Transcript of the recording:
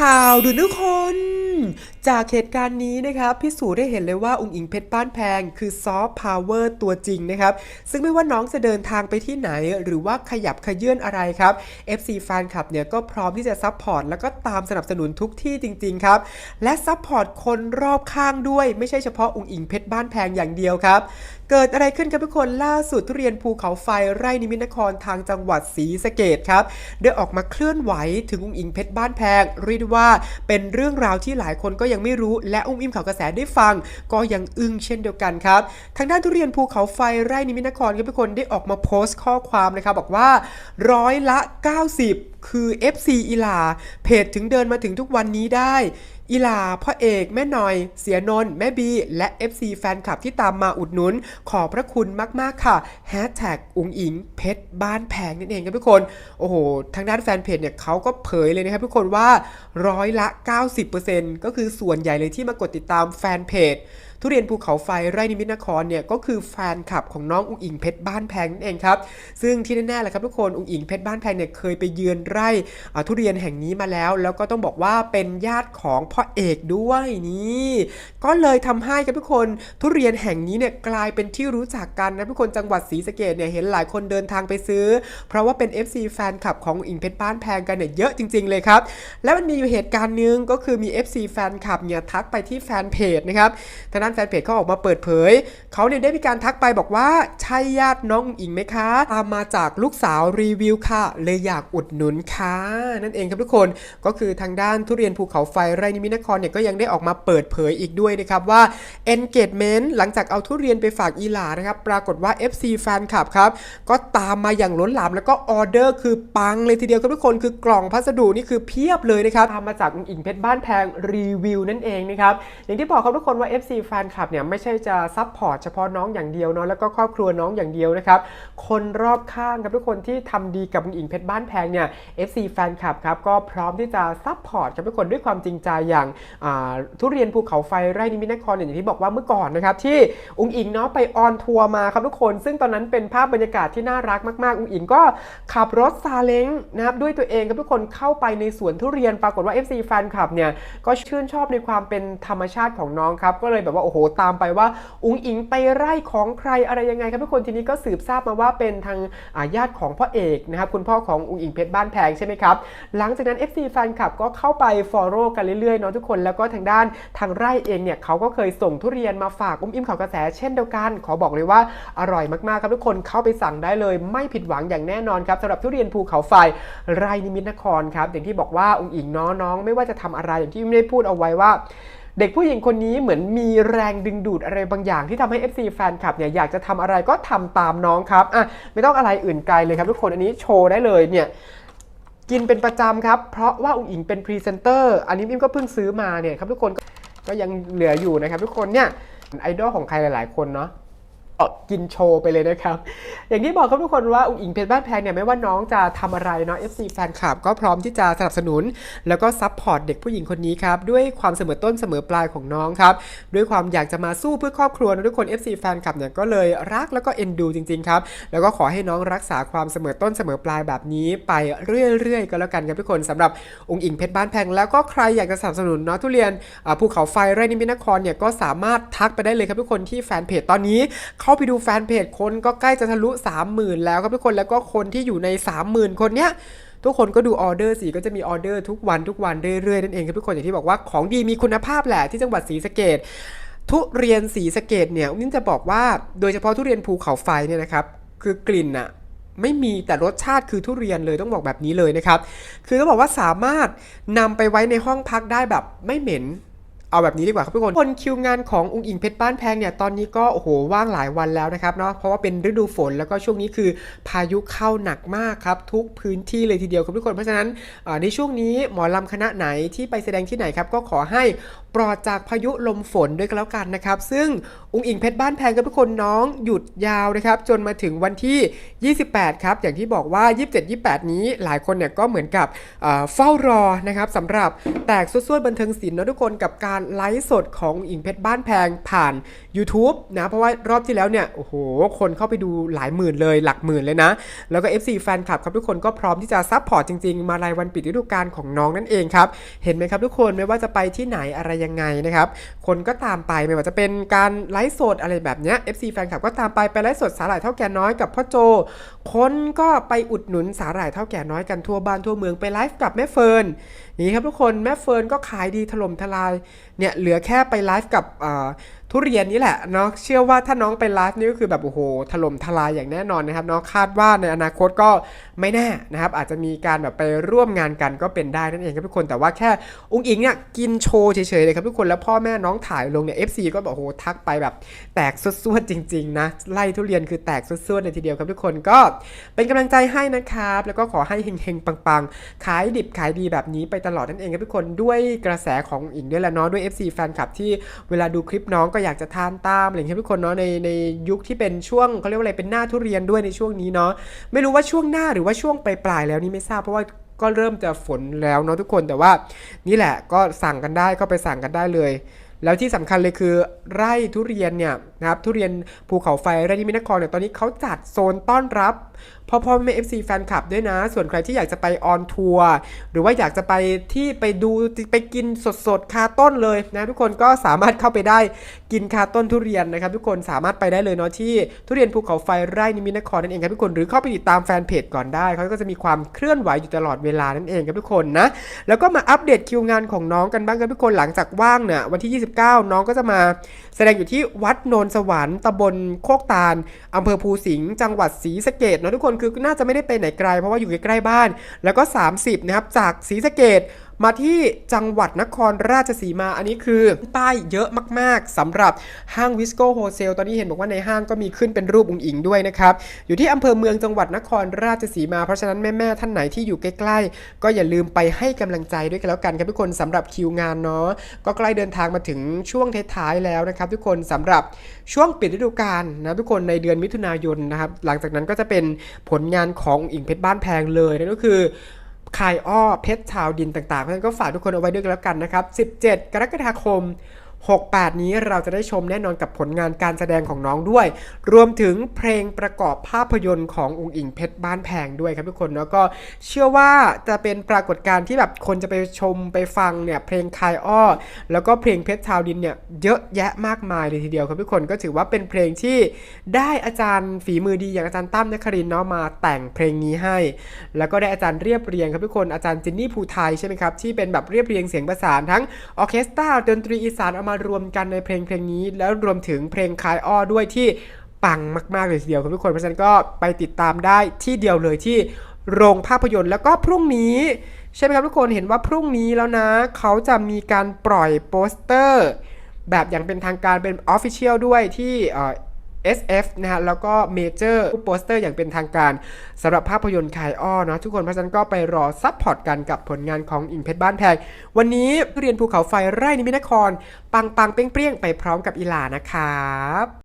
ข่าวดูทุกคนจากเหตุการณ์นี้นะครับพิสูจน์ได้เห็นเลยว่าองค์อิงเพชรบ้านแพง คือซอฟต์พาวเวอร์ตัวจริงนะครับ ซึ่งไม่ว่าน้องจะเดินทางไปที่ไหน หรือว่าขยับขยื่นอะไรครับ FC แฟนคลับเนี่ยก็พร้อมที่จะซัพพอร์ตแล้วก็ตามสนับสนุนทุกที่จริง ๆ ครับ และซัพพอร์ตคนรอบข้างด้วย ไม่ใช่เฉพาะองค์อิงเพชรบ้านแพงอย่างเดียวครับเกิดอะไรขึ้นครับทุกคนล่าสุดทุเรียนภูเขาไฟไร่นิมิตนครทางจังหวัดศรีสะเกดครับได้ออกมาเคลื่อนไหวถึงองค์อิงเพชรบ้านแพงเรียกได้ว่าเป็นเรื่องราวที่หลายคนก็ยังไม่รู้และอุ้มอิมข่าวกระแสได้ฟัง ก็ยังอึ้งเช่นเดียวกันครับ ทางด้านทุเรียนภูเขาไฟไร่นิมิตนครก็เป็นคนได้ออกมาโพสต์ข้อความนะครับบอกว่าร้อยละ 90 คือ FC อีลาเพจถึงเดินมาถึงทุกวันนี้ได้ อีลาพ่อเอกแม่หน่อย เสียนนท์แม่บี และ FC แฟนคลับที่ตามมาอุดหนุน ขอบพระคุณมากๆค่ะแฮชแท็กอุงอิงเพชรบ้านแพงนั่นเองครับทุกคน โอ้โห ทางด้านแฟนเพจเนี่ยเขาก็เผยเลยนะครับทุกคนว่าร้อยละ 90%ก็คือส่วนใหญ่เลยที่มากดติดตามแฟนเพจ ทุเรียนภูเขาไฟไร่นิมิตนครเนี่ยก็คือแฟนคลับของน้องอุงอิงเพชรบ้านแพงนั่นเองครับ ซึ่งที่แน่ๆแหละครับทุกคนอุงอิงเพชรบ้านแพงเนี่ยเคยไปเยือนไร่ทุเรียนแห่งนี้มาแล้ว แล้วก็ต้องบอกว่าเป็นญาติของพ่อเอกด้วยนี่ก็เลยทำให้ครับทุกคนทุเรียนแห่งนี้เนี่ยกลายเป็นที่รู้จักกันนะทุกคนจังหวัดศรีสะเกดเนี่ยเห็นหลายคนเดินทางไปซื้อ เพราะว่าเป็น FC แฟนคลับของอุงอิงเพชรบ้านแพงกันเนี่ยเยอะจริง ๆ เลยครับแล้วมันมีอยู่เหตุการณ์หนึงก็คือมี FC แฟนคลับเนี่ยทักไปที่แฟนเพจนะครับทางด้านแฟนเพจเขาออกมาเปิดเผย เขาเนี่ยได้มีการทักไปบอกว่า ใช่ญาติน้องอิงไหมคะ ตามมาจากลูกสาวรีวิวค่ะ เลยอยากอุดหนุนค่ะ นั่นเองครับทุกคนก็คือทางด้านทุเรียนภูเขาไฟไรนิมินครเนี่ยก็ยังได้ออกมาเปิดเผยอีกด้วยนะครับว่า engagement หลังจากเอาทุเรียนไปฝากอีหลานะครับปรากฏว่า FC แฟนคลับครับก็ตามมาอย่างล้นหลามแล้วก็ออเดอร์คือปังเลยทีเดียวครับทุกคนคือกล่องพัสดุนี่คือเพียบเลยนะครับตามมาจากอิงเพชรบ้านแพงรีวิวนั่นเองนะครับอย่างที่บอกครับทุกคนว่า FC แฟนคลับเนี่ยไม่ใช่จะซัพพอร์ตเฉพาะน้องอย่างเดียวเนาะแล้วก็ครอบครัวน้องอย่างเดียวนะครับคนรอบข้างครับทุกคนที่ทำดีกับอุ๋งอิงเพชรบ้านแพงเนี่ย FC แฟนคลับครับก็พร้อมที่จะซัพพอร์ตกับทุกคนด้วยความจริงใจอย่างาทุเรียนภูเขาไฟไร่นิมิตนครอย่างที่บอกว่าเมื่อก่อนนะครับที่อุ๋งอิงเนาะไปออนทัวร์มาครับทุกคน ซึ่งตอนนั้นเป็นภาพบรรยากาศที่น่ารักมากๆอุ๋งอิงก็ขับรถซาเล้งนะครับด้วยตัวเองครับทุกคนเข้าไปในสวนทุเรียนปรากฏว่า FC แฟนคลับเนี่ยก็ชื่นชอบในความเป็นธรรมชาติของน้องครับก็เลยแบบว่าโอ้โหตามไปว่า อุงอิงไปไร่ของใครอะไรยังไงครับทุกคนทีนี้ก็สืบทราบมาว่าเป็นทางญาติของพ่อเอกนะครับคุณพ่อของอุงอิงเพชรบ้านแพงใช่ไหมครับหลังจากนั้น FC แฟนคลับก็เข้าไป follow กันเรื่อยๆเนาะทุกคนแล้วก็ทางด้านทางไร่เองเนี่ยเขาก็เคยส่งทุเรียนมาฝากอุ้มอิ่มข่าวกระแสเช่นเดียวกัน ขอบอกเลยว่าอร่อยมากๆครับทุกคนเข้าไปสั่งได้เลย ไม่ผิดหวังอย่างแน่นอนครับสำหรับทุเรียนภูเขาไฟไร่นิมิตนครครับอย่างที่บอกว่าองค์อิงน้องๆไม่ว่าจะทำอะไรอย่างที่ไม่ได้พูดเอาไว้ว่า เด็กผู้หญิงคนนี้เหมือนมีแรงดึงดูดอะไรบางอย่างที่ทำให้ FC แฟนคลับเนี่ยอยากจะทำอะไรก็ทำตามน้องครับอะไม่ต้องอะไรอื่นไกลเลยครับทุกคนอันนี้โชว์ได้เลยเนี่ยกินเป็นประจำครับ เพราะว่าอุ๋งอิงเป็นพรีเซนเตอร์อันนี้มิมก็เพิ่งซื้อมาเนี่ยครับทุกคนก็ก็ยังเหลืออยู่นะครับทุกคนเนี่ยไอดอลของใครหลาย ๆ คนเนาะ ก็กินโชว์ไปเลยนะครับ อย่างที่บอกครับทุกคนว่าอุ๋งอิงเพชรบ้านแพงเนี่ยไม่ว่าน้องจะทำอะไรเนาะ FC แฟนคลับก็พร้อมที่จะสนับสนุน แล้วก็ซัพพอร์ตเด็กผู้หญิงคนนี้ครับ ด้วยความเสมอต้นเสมอปลายของน้องครับ ด้วยความอยากจะมาสู้เพื่อครอบครัวนะทุกคน FC แฟนคลับเนี่ยก็เลยรักแล้วก็เอ็นดูจริงๆครับ แล้วก็ขอให้น้องรักษาความเสมอต้นเสมอปลายแบบนี้ ไปเรื่อยๆก็แล้วกันครับทุกคนสำหรับองค์อิงเพชรบ้านแพงแล้วก็ใครอยากจะสนับสนุนเนาะทุเรียนภูเขาไฟไร่นิมิตนครเนี่ยก็สามารถทักไปได้เลยครับทุกคนที่แฟนเพจตอนนี้เข้าไปดูแฟนเพจคนก็ใกล้จะทะลุ 30,000 แล้วครับทุกคนแล้วก็คนที่อยู่ใน 30,000 คนเนี้ยทุกคนก็ดูออเดอร์สิก็จะมีออเดอร์ทุกวันทุกวันเรื่อยๆนั่นเองครับทุกคนอย่างที่บอกว่าของดีมีคุณภาพแหละที่จังหวัดศรีสะเกดทุเรียนศรีสะเกดเนี่ยนิ่มจะบอกว่าโดยเฉพาะทุเรียนภูเขาไฟเนี่ยนะครับคือกลิ่นอะไม่มีแต่รสชาติคือทุเรียนเลยต้องบอกแบบนี้เลยนะครับ คือต้องบอกว่าสามารถนำไปไว้ในห้องพักได้แบบไม่เหม็น เอาแบบนี้ดีกว่าครับทุกคนคนคิวงานขององค์อิงเพชรบ้านแพงเนี่ยตอนนี้ก็โอ้โหว่างหลายวันแล้วนะครับเนาะเพราะว่าเป็นฤดูฝนแล้วก็ช่วงนี้คือพายุเข้าหนักมากครับทุกพื้นที่เลยทีเดียวครับทุกคนเพราะฉะนั้นในช่วงนี้หมอลำคณะไหนที่ไปแสดงที่ไหนครับก็ขอให้ปลอดจากพายุลมฝนด้วยก็แล้วกันนะครับ ซึ่งองค์อิงเพชรบ้านแพงครับทุกคนน้องหยุดยาวนะครับ จนมาถึงวันที่ 28 ครับ อย่างที่บอกว่า 27-28 นี้หลายคนเนี่ยก็เหมือนกับเฝ้ารอนะครับสำหรับแตกสวดๆบันเทิงศิลป์นะทุกคนกับการการไลฟ์สดของอิงเพชรบ้านแพงผ่าน YouTube นะ เพราะว่ารอบที่แล้วเนี่ย โอ้โห คนเข้าไปดูหลายหมื่นเลยหลักหมื่นเลยนะ แล้วก็ FC แฟนคลับครับทุกคนก็พร้อมที่จะซัพพอร์ตจริง ๆ มารายวันปิดฤดูกาลของน้องนั่นเองครับ เห็นไหมครับทุกคนไม่ว่าจะไปที่ไหนอะไรยังไงนะครับ คนก็ตามไปไม่ว่าจะเป็นการไลฟ์สดอะไรแบบเนี้ย FC แฟนคลับก็ตามไปไปไลฟ์สดสาหร่ายเท่าแก่น้อยกับพ่อโจ คนก็ไปอุดหนุนสาหร่ายเท่าแก่น้อยกันทั่วบ้านทั่วเมืองไปไลฟ์กับแม่เฟิร์นนี่ครับทุกคนแม่เฟิร์นก็ขายดีถล่มทลาย เนี่ยเหลือแค่ไปไลฟ์กับอ่า ทุเรียนนี่แหละเนาะเชื่อว่าถ้าน้องไปไลฟ์นี่ก็คือแบบโอ้โหถล่มทลายอย่างแน่นอนนะครับเนาะคาดว่าในอนาคตก็ไม่แน่นะครับอาจจะมีการแบบไปร่วมงานกันก็เป็นได้นั่นเองครับทุกคนแต่ว่าแค่อุ้งอิงเนี่ยกินโชว์เฉยๆเลยครับทุกคนแล้วพ่อแม่น้องถ่ายลงเนี่ย FC ก็บอกโอ้โหทักไปแบบแตกสวดๆจริงๆนะไล่ทุเรียนคือแตกสวดๆเลยทีเดียวครับทุกคนก็เป็นกำลังใจให้นะครับแล้วก็ขอให้เฮงๆปังๆ ขายดิบขายดีแบบนี้ไปตลอดนั่นเองครับทุกคนด้วยกระแสของอิงด้วยแหละเนาะด้วย FC แฟนคลับที่เวลาดูคลิปน้องก็อยากจะทานตามอะไรอย่างเงี้ยทุกคนเนาะในในยุคที่เป็นช่วงเขาเรียกว่าอะไรเป็นหน้าทุเรียนด้วยในช่วงนี้เนาะไม่รู้ว่าช่วงหน้าหรือว่าช่วงปลายๆแล้วนี่ไม่ทราบเพราะว่าก็เริ่มจะฝนแล้วเนาะทุกคนแต่ว่านี่แหละก็สั่งกันได้ก็ไปสั่งกันได้เลย แล้วที่สำคัญเลยคือไร่ทุเรียนเนี่ยนะครับทุเรียนภูเขาไฟไร่นิมิตนครเนี่ยตอนนี้เขาจัดโซนต้อนรับ พ่อพ่อแม่ FC แฟนคลับด้วยนะ ส่วนใครที่อยากจะไปออนทัวร์หรือว่าอยากจะไปที่ไปดูไปกินสดๆคาต้นเลยนะทุกคนก็สามารถเข้าไปได้กินคาต้นทุเรียนนะครับ ทุกคนสามารถไปได้เลยเนาะที่ทุเรียนภูเขาไฟไร่นิมิตนครนั่นเองครับทุกคนหรือเข้าไปติดตามแฟนเพจก่อนได้เขาก็จะมีความเคลื่อนไหวอยู่ตลอดเวลานั่นเองครับทุกคนนะแล้วก็มาอัปเดตคิวงานของน้องกันบ้างครับทุกคนหลังจากว่างเนี่ยวันที่ 29 น้องก็จะมาแสดงอยู่ที่วัดโนนสวรรค์ตำบลโคกตาลอำเภอภูสิงห์จังหวัดศรีสะเกดเนาะทุกคนคือน่าจะไม่ได้ไปไหนไกล เพราะว่าอยู่ใกล้ๆบ้าน แล้วก็ 30นะครับจากศรีสะเกด มาที่จังหวัดนครราชสีมา อันนี้คือป้ายเยอะมากๆสำหรับห้างวิสโก้โฮเซลตอนนี้เห็นบอกว่าในห้างก็มีขึ้นเป็นรูปอุงอิงด้วยนะครับ อยู่ที่อำเภอเมืองจังหวัดนครราชสีมา เพราะฉะนั้นแม่ๆท่านไหนที่อยู่ใกล้ๆ ก็อย่าลืมไปให้กำลังใจด้วยกันแล้วกันครับทุกคนสำหรับคิวงานเนาะก็ใกล้เดินทางมาถึงช่วงท้ายๆแล้วนะครับ ทุกคนสำหรับช่วงปิดฤดูกาลนะทุกคนในเดือนมิถุนายนนะครับหลังจากนั้นก็จะเป็นผลงานของอิงเพชรบ้านแพงเลยนั่นก็คือ คายอ้อเพชรชาวดินต่างๆ เพราะฉะนั้นก็ฝากทุกคนเอาไว้ด้วยกันแล้วกันนะครับ 17 กรกฎาคม 68 นี้เราจะได้ชมแน่นอนกับผลงานการแสดงของน้องด้วย รวมถึงเพลงประกอบภาพยนตร์ขององค์อิงเพชรบ้านแพงด้วยครับทุกคนแล้วก็เชื่อว่าจะเป็นปรากฏการณ์ที่แบบคนจะไปชมไปฟังเนี่ยเพลงคายอ้อ แล้วก็เพลงเพชรชาวดินเนี่ยเยอะแยะมากมายเลยทีเดียวครับทุกคนก็ถือว่าเป็นเพลงที่ได้อาจารย์ฝีมือดีอย่างอาจารย์ตั้มนครินเนาะมาแต่งเพลงนี้ให้ แล้วก็ได้อาจารย์เรียบเรียงครับทุกคนอาจารย์จินนี่ภูไทยใช่ไหมครับที่เป็นแบบเรียบเรียงเสียงประสานทั้งออเคสตราดนตรีอีสานเอามารวมกันในเพลงเพลงนี้ แล้วรวมถึงเพลงคายอ้อด้วยที่ปังมาก ๆ เลยทีเดียวครับทุกคนเพราะฉะนั้นก็ไปติดตามได้ที่เดียวเลยที่โรงภาพยนตร์แล้วก็พรุ่งนี้ ใช่ไหมครับทุกคนเห็นว่าพรุ่งนี้แล้วนะ เขาจะมีการปล่อยโปสเตอร์ แบบอย่างเป็นทางการเป็นออฟฟิเชียลด้วยที่ SF นะฮะแล้วก็เมเจอร์โปสเตอร์อย่างเป็นทางการสำหรับภาพยนตร์คายอ้อเนาะทุกคนเพราะฉะนั้นก็ไปรอซัพพอร์ตกันกับผลงานของอิงเพชรบ้านแพงวันนี้เรียนภูเขาไฟไร่นิมิตนคร ปังปังเปรี้ยงๆ ไปพร้อมกับอีลานะครับ